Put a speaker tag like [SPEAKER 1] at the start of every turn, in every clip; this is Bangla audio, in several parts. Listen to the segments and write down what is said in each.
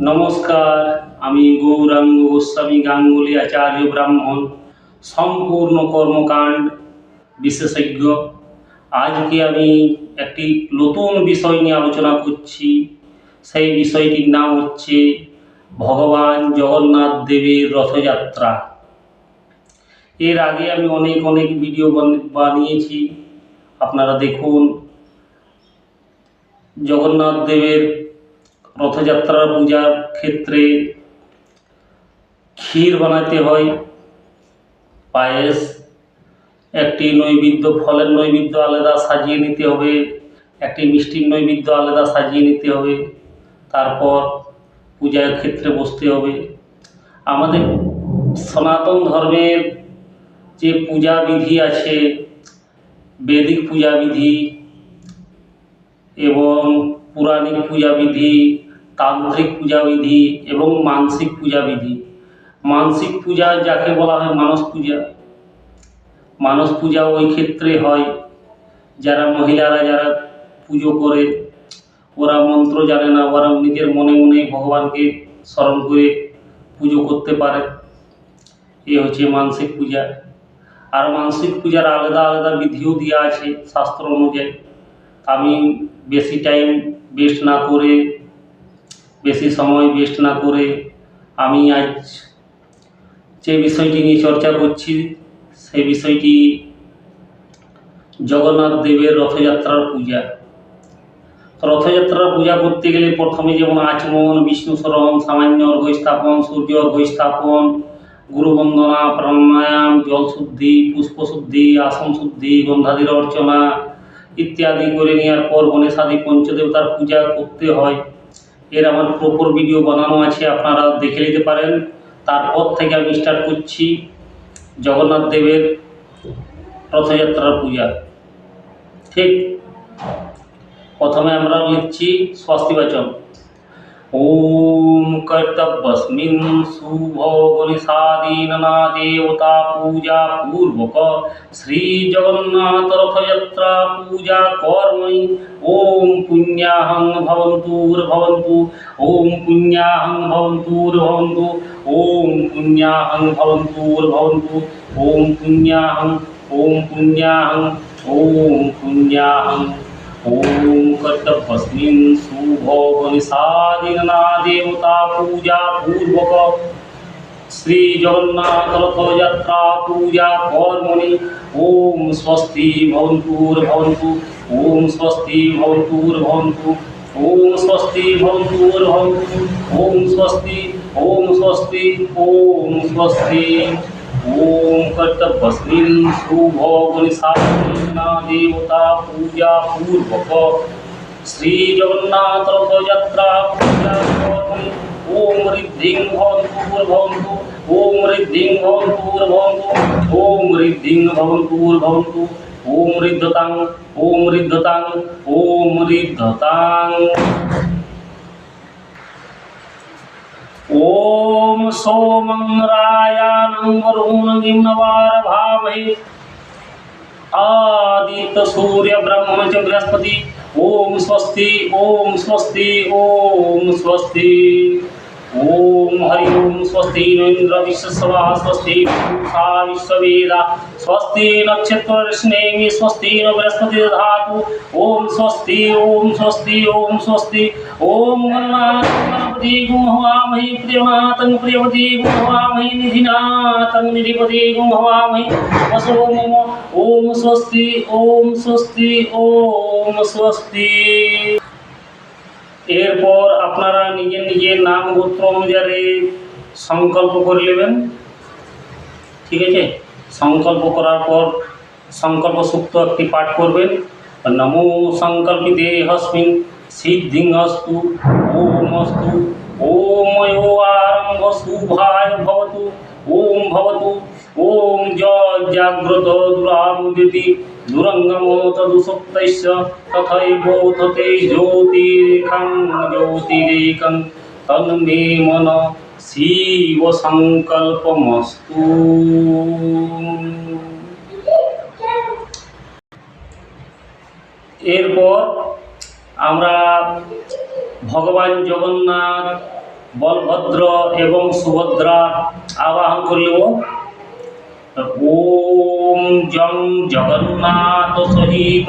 [SPEAKER 1] নমস্কার, আমি গৌরাঙ্গ গোস্বামী গাঙ্গুলি আচার্য ব্রাহ্মণ, সম্পূর্ণ কর্মকাণ্ড বিশেষজ্ঞ। আজকে আমি একটি নতুন বিষয় নিয়ে আলোচনা করছি। সেই বিষয়টির নাম হচ্ছে ভগবান জগন্নাথ দেবের রথযাত্রা। এর আগে আমি অনেক অনেক ভিডিও বান- বানিয়েছি। আপনারা দেখুন, জগন্নাথ দেবের রথযাত্রার পূজার ক্ষেত্রে ক্ষীর বানাতে হয়, পায়েস, একটি নৈবেদ্য, ফলের নৈবেদ্য আলাদা সাজিয়ে নিতে হবে, একটি মিষ্টির নৈবেদ্য আলাদা সাজিয়ে নিতে হবে, তারপর পূজার ক্ষেত্রে বসতে হবে। আমাদের সনাতন ধর্মের যে পূজা বিধি আছে, বেদিক পূজা বিধি এবং পুরাণিক পূজাবিধি তান্ত্রিক পূজাবিধি এবং মানসিক পূজাবিধি। মানসিক পূজা যাকে বলা হয় মানস পূজা। মানস পূজা ওই ক্ষেত্রে হয়, যারা মহিলারা যারা পুজো করে, ওরা মন্ত্র জানে না, ওরা নিজের মনে মনে ভগবানকে স্মরণ করে পুজো করতে পারে। এ হচ্ছে মানসিক পূজা। আর মানসিক পূজার আলাদা আলাদা বিধিও দেওয়া আছে শাস্ত্র অনুযায়ী। আমি বেশি টাইম ওয়েস্ট না করে বেশি সময় ওয়েস্ট না করে আমি আজ যে বিষয়টি নিয়ে চর্চা করছি, সেই বিষয়টি জগন্নাথ দেবের রথযাত্রার পূজা। রথযাত্রার পূজা করতে গেলে প্রথমে যেমন আচমন, বিষ্ণু স্মরণ, সামান্য অর্ঘ্য স্থাপন সূর্য অর্ঘ্য স্থাপন গুরুবন্দনা, প্রাণায়াম, জল শুদ্ধি, পুষ্প শুদ্ধি, আসন শুদ্ধি, গন্ধাদির অর্চনা ইত্যাদি করে নেওয়ার পর গণেশাদি পঞ্চদেবতার পূজা করতে হয়। এর আমার প্রপর ভিডিও বানানো আছে, আপনারা দেখে নিতে পারেন। তারপর থেকে আমি স্টার্ট করছি জগন্নাথ দেবের রথযাত্রার পূজা। ঠিক? প্রথমে আমরা লিখছি স্বস্তিবাচন ॐ कर्तव्यस्मिन् शुभो देवता पूजा पूर्वक श्रीजगन्नाथरथयात्रा पूजा कर्मणि ॐ पुण्याहं भवन्तुर्भवन्तु ॐ पुण्याहं भवन्तुर्भवन्तु ॐ पुण्याहं भवन्तुर्भवन्तु ॐ पुण्याहं ॐ पुण्याहं ॐ पुण्याहं। देवता पूजा पूर्वक श्री पूजा पूर्वक यात्रा पूजा कर्मणि ओम स्वस्ति भवन्तुर्भवन्तु ओम स्वस्ति भवन्तुर्भवन्तु ओम स्वस्ति भवन्तुर्भवन्तु ओम स्वस्ति ओम स्वस्ति ओम स्वस्ति। ॐ कर्तभस्मिन् शुभोगनिशादेवता पूजा पूर्वक श्रीजगन्नाथरथयात्रा पूजा ॐ ऋद्धिं भवन्तु पूर्वन्तु ॐ ऋद्धिं भवन्तु पूर्वन्तु ॐ ऋद्धिं भवन्तु पूर्वन्तु ॐ ऋद्धतां ॐ ऋद्धतां ॐ ऋद्धतां आदित्य सूर्य ब्रह्म च बृहस्पति। ओम स्वस्ति ओम स्वस्ति ओम स्वस्ति। ओम हरि ओम स्वस्ति इंद्र विश्वसभा स्वस्ति विश्व विश्ववेदा। स्वस्ति नक्षत्र ऋष्णेमि स्वस्ति न बृहस्पति धातु। ओम स्वस्ति ओम स्वस्ति ओम स्वस्ति। ओम गणनाथ गणनाथगणपति गुंहवामहि प्रियनाथं प्रियवती गुंहवामहि निधिनाथं निधिपति गुंहवामहि वसो मम ॐ स्वस्ति ॐ स्वस्ति ॐ स्वस्ति এরপর আপনারা নিজের নিজের নাম গোত্র অনুযায়ী সংকল্প করে নেবেন ঠিক আছে সংকল্প করার পর সংকল্প সুক্ত একটি পাঠ করবেন নমো সংকল্পিতে হস্মিন সিদ্ধিং অস্তু ওম অস্তু ওম ময়ো আরম্ভ শুভায় ভবতু ওম ভবতু ওম জাগ্রত দুরামুদিতি দুরঙ্গমো তদুসুপ্তস্য তথৈবোধতে জ্যোতিরেখং জ্যোতিরেকং তন্মে মন শিব সংকল্পমস্তু এরপর আমরা ভগবান জগন্নাথ বলভদ্র এবং সুভদ্রা আবাহন করলেও ওম জং জগন্নাথ সহিত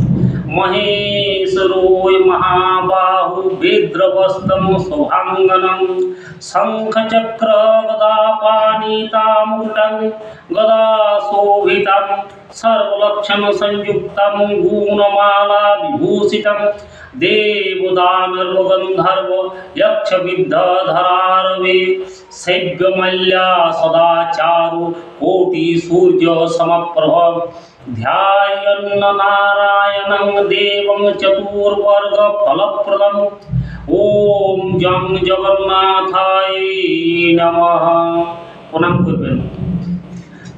[SPEAKER 1] महेशरोय महाबाहु वेद्रवस्तं शुभाङ्गनं शङ्खचक्रगदापानीतामुटं गदाशोभितं सर्वलक्षणसंयुक्तं गुणमालाविभूषितं देवदानर्वगन्धर्व यक्षविद्धधरारवे शैव्यमल्या सदाचारु कोटिसूर्यसमप्रभ দেবদানর্গন্ধর্ব যক্ষ বিদ্যাধরারবে শৈব্যমল্যা সদাচারু কোটি সূর্য সমপ্রভ ধ্যায়ন্ন নারায়ণং দেবং চতুর্বর্গ ফলপ্রদম ওম জং জগন্নাথায় নমঃ প্রণাম করবেন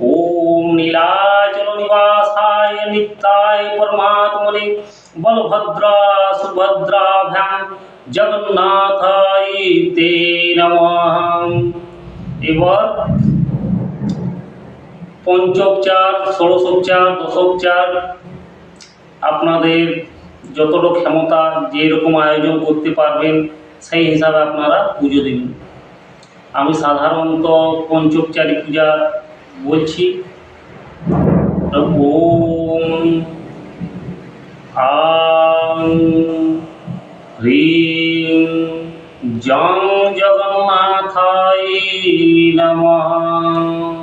[SPEAKER 1] ওম নীলাচল নিবাসায় নিত্যায় পরমাত্মনে বলভদ্রা সুভদ্রাভ্যাং জগন্নাথায় তে নমঃ এবার পঞ্চোপচার ষোড়শোপচার দশোপচার আপনাদের যতটা ক্ষমতা যেরকম আয়োজন করতে পারবেন, সেই হিসাবে আপনারা পুজো দেবেন। আমি সাধারণত পঞ্চোপচারী পূজা বলছি। ওম আং জগন্নাথায় নমঃ।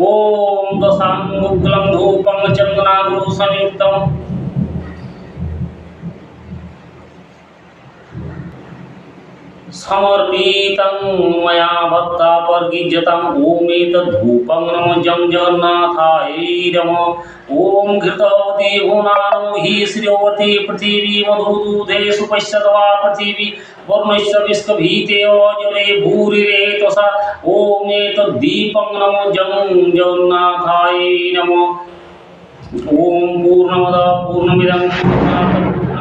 [SPEAKER 1] ఓం దశాంగుగ్లం ధూపం చందనాగురు సంయుక్తం समर्पितं मया भक्ता पर्गिजतम्। ॐ नमो जं जगन्नाथाय नमः ॐ घृतवती भुवनानो हि श्रियवती पृथिवी मधुदूधे सुपश्यतवा पृथिवी। वर्णस्य विष्कभीते अजरे भूरिरे, त्वसा। ॐ एतद्दीपं नमो जं जगन्नाथाय नमः ॐ पूर्णमदा पूर्णमिदं। पूर्णात्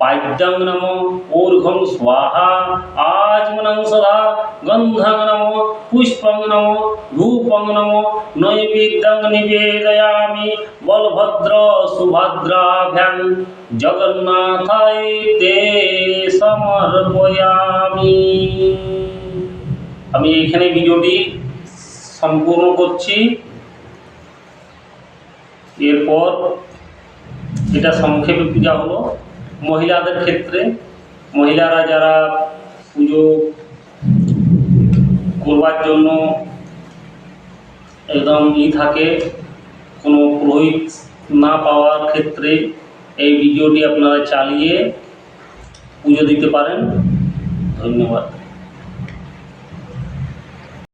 [SPEAKER 1] পাদ্যং নম ঊর্ধ্বং স্বাহা আজমনং সদা গন্ধং নম পুষ্পং নম রূপং নম নৈবেদ্যং নিবেদয়ামি বলভদ্র সুভদ্রাভ্যাং জগন্নাথায় তে সমর্পয়ামি আমি এখানে ভিডিওটি সম্পূর্ণ করছি। এরপর এটা সংক্ষেপে পূজা হলো। মহিলাদের ক্ষেত্রে মহিলারা যারা পুজো করবার জন্য একদম ই থাকে, কোনো পুরোহিত না পাওয়ার ক্ষেত্রে এই ভিডিওটি আপনারা চালিয়ে পুজো দিতে পারেন। ধন্যবাদ।